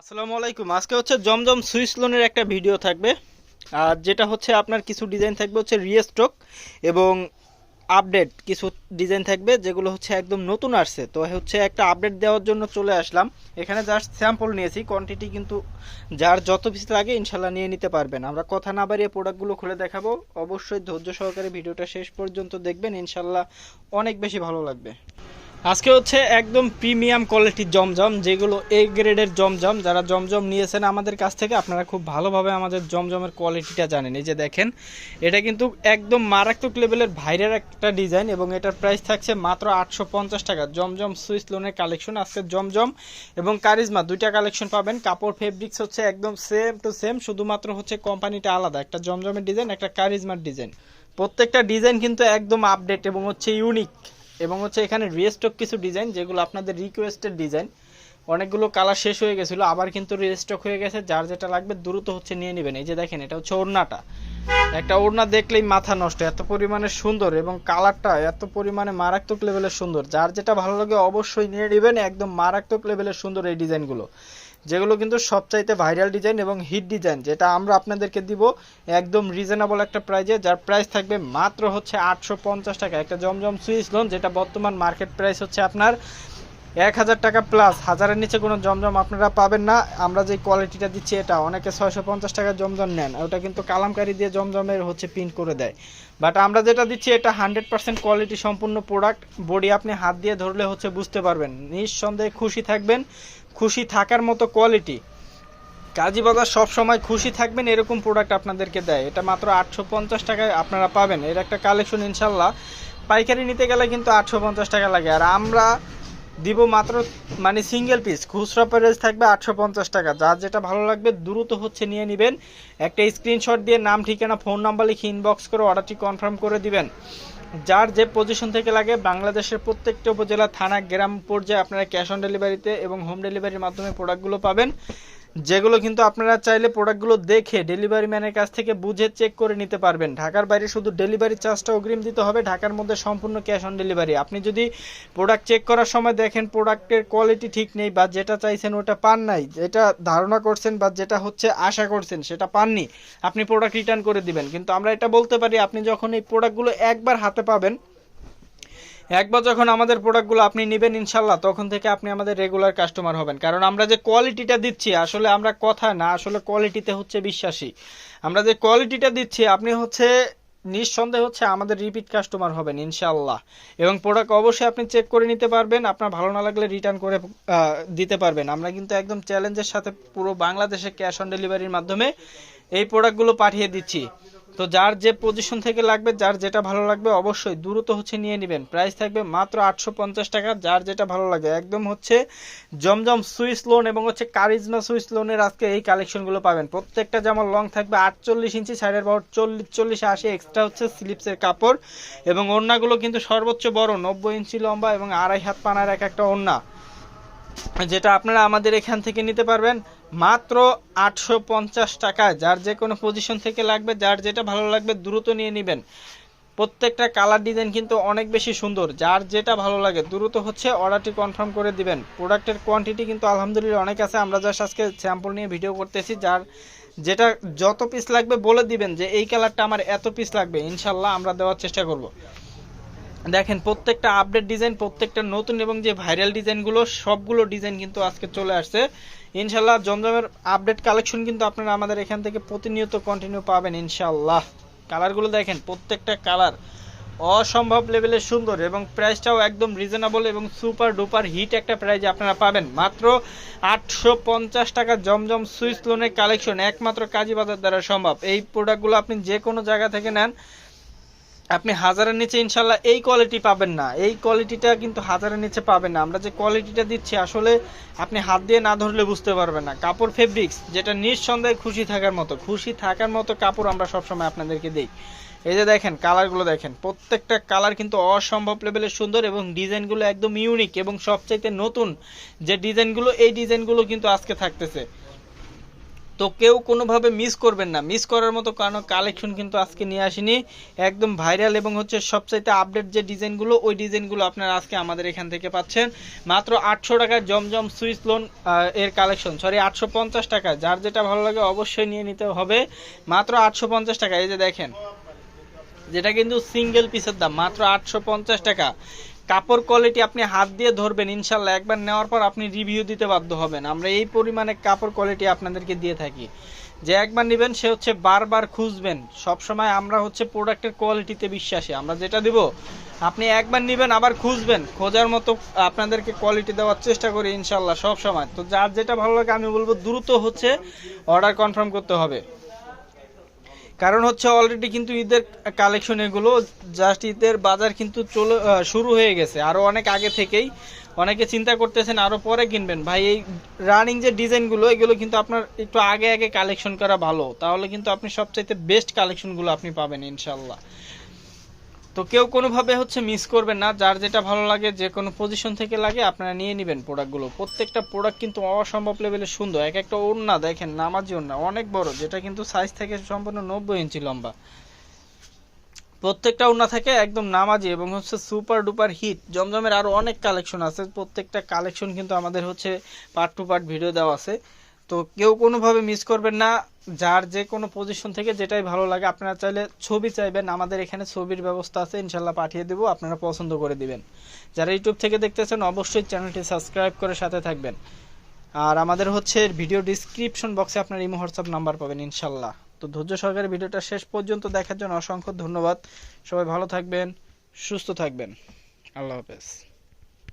আসসালামু আলাইকুম। আজকে হচ্ছে জমজম সুইস লোনের একটা ভিডিও থাকবে। আর যেটা হচ্ছে আপনার কিছু ডিজাইন থাকবে হচ্ছে রিস্টক এবং আপডেট কিছু ডিজাইন থাকবে যেগুলো হচ্ছে একদম নতুন আসছে। তো হচ্ছে একটা আপডেট দেওয়ার জন্য চলে আসলাম। এখানে জাস্ট স্যাম্পল নিয়েছি। কোয়ান্টিটি কিন্তু যার যত পিস লাগে ইনশাল্লাহ নিয়ে নিতে পারবেন। আমরা কথা না বাড়িয়ে প্রোডাক্টগুলো খুলে দেখাবো। অবশ্যই ধৈর্য সহকারে ভিডিওটা শেষ পর্যন্ত দেখবেন। ইনশাল্লাহ অনেক বেশি ভালো লাগবে। আজকে হচ্ছে একদম প্রিমিয়াম কোয়ালিটির জমজম, যেগুলো এ গ্রেডের জমজম। যারা জমজম নিয়েছেন আমাদের কাছ থেকে, আপনারা খুব ভালোভাবে আমাদের জমজমের কোয়ালিটিটা জানেন। এই যে দেখেন, এটা কিন্তু একদম মারাত্মক লেভেলের ভাইরের একটা ডিজাইন এবং এটার প্রাইস থাকছে মাত্র আটশো পঞ্চাশ টাকা। জমজম সুইস লোনের কালেকশন, আজকে জমজম এবং কারিজমা, দুইটা কালেকশন পাবেন। কাপড় ফেব্রিক্স হচ্ছে একদম সেম টু সেম শুধুমাত্র হচ্ছে কোম্পানিটা আলাদা। একটা জমজমের ডিজাইন, একটা কারিজমার ডিজাইন। প্রত্যেকটা ডিজাইন কিন্তু একদম আপডেট এবং হচ্ছে ইউনিক এবং হচ্ছে এখানে রিস্টক কিছু ডিজাইন যেগুলো আপনাদের রিকোয়েস্টেড ডিজাইন অনেকগুলো কালার শেষ হয়ে গেছিল, আবার কিন্তু রিস্টক হয়ে গেছে, যার যেটা লাগবে দ্রুত হচ্ছে নিয়ে নেবেন। এই যে দেখেন, এটা হচ্ছে ওড়নাটা। একটা ওড়না দেখলেই মাথা নষ্ট, এত পরিমাণে সুন্দর এবং কালারটা এত পরিমাণে মারাত্মক লেভেলের সুন্দর। যার যেটা ভালো লাগে অবশ্যই নিয়ে নেবেন, একদম মারাত্মক লেভেলের সুন্দর এই ডিজাইনগুলো যেগুলো কিন্তু সবচাইতে ভাইরাল ডিজাইন এবং হিট ডিজাইন, যেটা আমরা আপনাদেরকে দিব একদম রিজনেবল একটা প্রাইজে যার প্রাইস থাকবে মাত্র হচ্ছে আটশো পঞ্চাশ টাকা। একটা জমজম সুইচ লোন যেটা বর্তমান মার্কেট প্রাইস হচ্ছে আপনার এক হাজার টাকা প্লাস হাজারের নিচে কোনো জমজম আপনারা পাবেন না। আমরা যে কোয়ালিটিটা দিচ্ছি এটা, অনেকে ছয়শো পঞ্চাশ টাকার জমজম নেন। ওটা কিন্তু কালামকারি দিয়ে জমজমের হচ্ছে প্রিন্ট করে দেয়। বাট আমরা যেটা দিচ্ছি, এটা হান্ড্রেড পার্সেন্ট কোয়ালিটি সম্পূর্ণ প্রোডাক্ট বডি আপনি হাত দিয়ে ধরলে হচ্ছে বুঝতে পারবেন। নিঃসন্দেহে খুশি থাকবেন। খুশি থাকার মতো কোয়ালিটি কাজী বাজার সব সময় খুশি থাকবেন, এরকম প্রোডাক্ট আপনাদেরকে দেয়। এটা মাত্র আটশো পঞ্চাশ টাকায় আপনারা পাবেন। এর একটা কালেকশন ইনশাল্লাহ। পাইকারি নিতে গেলে কিন্তু আটশো পঞ্চাশ টাকা লাগে। আর আমরা দিব মাত্র মানে সিঙ্গেল পিস খুচরা প্রাইস থাকবে আটশো পঞ্চাশ টাকা। যার যেটা ভালো লাগবে, দ্রুত হচ্ছে নিয়ে নেবেন। একটা স্ক্রিনশট দিয়ে নাম, ঠিকানা ফোন নাম্বার লিখে ইনবক্স করে অর্ডারটি কনফার্ম করে দিবেন। যার যে পজিশন থেকে লাগে, বাংলাদেশের প্রত্যেকটা উপজেলা, থানা, গ্রাম পর্যায়ে আপনারা ক্যাশ অন ডেলিভারিতে এবং হোম ডেলিভারির মাধ্যমে প্রোডাক্টগুলো পাবেন। যেগুলো কিন্তু আপনারা চাইলে প্রোডাক্টগুলো দেখে ডেলিভারি ম্যানের কাছ থেকে বুঝে চেক করে নিতে পারবেন। ঢাকার বাইরে শুধু ডেলিভারি চার্জটা অগ্রিম দিতে হবে, ঢাকার মধ্যে সম্পূর্ণ ক্যাশ অন ডেলিভারি। আপনি যদি প্রোডাক্ট চেক করার সময় দেখেন প্রোডাক্টের কোয়ালিটি ঠিক নেই বা যেটা চাইছেন ওটা পান নাই, যেটা ধারণা করছেন বা যেটা হচ্ছে আশা করছেন সেটা পাননি, আপনি প্রোডাক্ট রিটার্ন করে দিবেন। কিন্তু আমরা এটা বলতে পারি, আপনি যখন এই প্রোডাক্টগুলো একবার হাতে পাবেন একবার যখন আমাদের প্রোডাক্টগুলো আপনি নেবেন ইনশাল্লাহ তখন থেকে আপনি আমাদের রেগুলার কাস্টমার হবেন। কারণ আমরা যে কোয়ালিটিটা দিচ্ছি, আসলে আমরা কথা না, আসলে কোয়ালিটিতে হচ্ছে বিশ্বাসী। আমরা যে কোয়ালিটিটা দিচ্ছি, আপনি হচ্ছে নিঃসন্দেহ হচ্ছে আমাদের রিপিট কাস্টমার হবেন ইনশাল্লাহ এবং প্রোডাক্ট অবশ্যই আপনি চেক করে নিতে পারবেন, আপনার ভালো না লাগলে রিটার্ন করে দিতে পারবেন। আমরা কিন্তু একদম চ্যালেঞ্জের সাথে পুরো বাংলাদেশে ক্যাশ অন ডেলিভারির মাধ্যমে এই প্রোডাক্টগুলো পাঠিয়ে দিচ্ছি। তো যার যে পজিশন থেকে লাগবে, যার যেটা ভালো লাগবে অবশ্যই দ্রুত হচ্ছে নিয়ে নেবেন। প্রাইস থাকবে মাত্র আটশো পঞ্চাশ টাকা, যার যেটা ভালো লাগে। একদম হচ্ছে জমজম সুইস লোন এবং হচ্ছে কারিজমা সুইস লোনের আজকে এই কালেকশনগুলো পাবেন। প্রত্যেকটা যেমন লং থাকবে আটচল্লিশ ইঞ্চি সাইডের বড় চল্লিশ চল্লিশ, আশি এক্সট্রা হচ্ছে স্লিপসের কাপড় এবং ওড়নাগুলো কিন্তু সর্বোচ্চ বড়, নব্বই ইঞ্চি লম্বা এবং আড়াই হাত পানার এক একটা ওড়না। যেটা আপনারা আমাদের এখান থেকে নিতে পারবেন। মাত্র আটশো পঞ্চাশ টাকায় যার যে কোনো পজিশন থেকে লাগবে, যার যেটা ভালো লাগবে, দ্রুত নিয়ে নেবেন। প্রত্যেকটা কালার ডিজাইন কিন্তু অনেক বেশি সুন্দর। যার যেটা ভালো লাগে, দ্রুত হচ্ছে অর্ডারটি কনফার্ম করে দিবেন। প্রোডাক্টের কোয়ান্টিটি কিন্তু আলহামদুলিল্লাহ অনেক আছে। আমরা জাস্ট আজকে স্যাম্পল নিয়ে ভিডিও করতেছি। যার যেটা যত পিস লাগবে বলে দিবেন যে, এই কালারটা আমার এত পিস লাগবে। ইনশাল্লাহ আমরা দেওয়ার চেষ্টা করব। দেখেন, প্রত্যেকটা আপডেট ডিজাইন প্রত্যেকটা নতুন এবং যে ভাইরাল ডিজাইনগুলো সবগুলো ডিজাইন কিন্তু আজকে চলে আসছে। ইনশাল্লাহ জমজমের আপডেট কালেকশন কিন্তু আপনারা আমাদের এখান থেকে প্রতিনিয়ত কন্টিনিউ পাবেন ইনশাল্লাহ কালারগুলো দেখেন, প্রত্যেকটা কালার অসম্ভব লেভেলের সুন্দর এবং প্রাইসটাও একদম রিজনেবল এবং সুপার ডুপার হিট একটা প্রাইজে আপনারা পাবেন। মাত্র আটশো পঞ্চাশ টাকা জমজম সুইস লোনের কালেকশন একমাত্র কাজীবাজার দ্বারা সম্ভব। এই প্রোডাক্টগুলো আপনি যে কোনো জায়গা থেকে নেন আপনি হাজারের নিচে ইনশাল্লাহ এই কোয়ালিটি পাবেন না। এই কোয়ালিটিটা কিন্তু হাজারের নিচে পাবেন না। আমরা যে কোয়ালিটিটা দিচ্ছি, আসলে আপনি হাত দিয়ে না ধরলে বুঝতে পারবেন না। কাপড় ফেব্রিক্স যেটা নিঃসন্দেহে খুশি থাকার মতো, খুশি থাকার মতো কাপড় আমরা সবসময় আপনাদেরকে দিই। এই যে দেখেন কালারগুলো দেখেন, প্রত্যেকটা কালার কিন্তু অসম্ভব লেভেলের সুন্দর এবং ডিজাইনগুলো একদম ইউনিক এবং সবচাইতে নতুন যে ডিজাইনগুলো এই ডিজাইনগুলো কিন্তু আজকে থাকতেছে। তো কেউ কোনোভাবে মিস করবেন না। মিস করার মতো কারণ কালেকশন কিন্তু আজকে নিয়ে আসিনি। একদম ভাইরাল এবং হচ্ছে সবচাইতে আপডেট যে ডিজাইনগুলো, ওই ডিজাইনগুলো আপনারা আজকে আমাদের এখান থেকে পাচ্ছেন। মাত্র আটশো টাকার জমজম সুইস লোন এর কালেকশন সরি আটশো পঞ্চাশ টাকা। যার যেটা ভালো লাগে অবশ্যই নিয়ে নিতে হবে। মাত্র আটশো পঞ্চাশ টাকা। এই যে দেখেন, যেটা কিন্তু সিঙ্গেল পিসের দাম, মাত্র আটশো পঞ্চাশ টাকা। কাপড় কোয়ালিটি আপনি হাত দিয়ে ধরবেন ইনশাল্লাহ একবার নেওয়ার পর আপনি রিভিউ দিতে বাধ্য হবেন। আমরা এই পরিমাণে কাপড় কোয়ালিটি আপনাদেরকে দিয়ে থাকি। যে একবার নেবেন, সে হচ্ছে বারবার খুঁজবেন। সব সময় আমরা হচ্ছে প্রোডাক্টের কোয়ালিটিতে বিশ্বাসী। আমরা যেটা দিব, আপনি একবার নেবেন, আবার খুঁজবেন। খোঁজার মতো আপনাদেরকে কোয়ালিটি দেওয়ার চেষ্টা করি ইনশাল্লাহ সব সময় তো যার যেটা ভালো লাগে, আমি বলব দ্রুত হচ্ছে অর্ডার কনফার্ম করতে হবে। কারণ হচ্ছে অলরেডি কিন্তু ঈদের কালেকশন এগুলো জাস্ট ঈদের বাজার কিন্তু চলে শুরু হয়ে গেছে। আরও অনেক আগে থেকেই অনেকে চিন্তা করতেছেন আরও পরে কিনবেন। ভাই, এই রানিং যে ডিজাইনগুলো, এগুলো কিন্তু আপনার একটু আগে আগে কালেকশন করা ভালো। তাহলে কিন্তু আপনি সবচাইতে বেস্ট কালেকশনগুলো আপনি পাবেন ইনশাল্লাহ তো কেউ কোনোভাবে হচ্ছে মিস করবেন না। যার যেটা ভালো লাগে, যে কোনো পজিশন থেকে লাগে, আপনারা নিয়ে নেবেন প্রোডাক্টগুলো প্রত্যেকটা প্রোডাক্ট কিন্তু অসম্ভব লেভেলে সুন্দর। এক একটা ওড়না দেখেন, নামাজি ওড়না, অনেক বড়, যেটা কিন্তু সাইজ থেকে সম্পূর্ণ নব্বই ইঞ্চি লম্বা। প্রত্যেকটা ওড়না থাকে একদম নামাজি এবং হচ্ছে সুপার ডুপার হিট জমজমের আরও অনেক কালেকশন আছে। প্রত্যেকটা কালেকশন কিন্তু আমাদের হচ্ছে পার্ট টু পার্ট ভিডিও দেওয়া আছে। তো কেউ কোনোভাবে মিস করবেন না। যার যে কোনো পজিশন থেকে যেটাই ভালো লাগে, আপনারা চাইলে ছবি চাইবেন। আমাদের এখানে ছবির ব্যবস্থা আছে, ইনশাল্লাহ পাঠিয়ে দেবো, আপনারা পছন্দ করে দিবেন। যারা ইউটিউব থেকে দেখতেছেন, অবশ্যই চ্যানেলটি সাবস্ক্রাইব করে সাথে থাকবেন। আর আমাদের হচ্ছে ভিডিও ডিসক্রিপশন বক্সে আপনার ইমো হোয়াটসঅ্যাপ নাম্বার পাবেন, ইনশাল্লাহ। তো ধৈর্য সহকারে ভিডিওটা শেষ পর্যন্ত দেখার জন্য অসংখ্য ধন্যবাদ। সবাই ভালো থাকবেন, সুস্থ থাকবেন। আল্লাহ হাফেজ।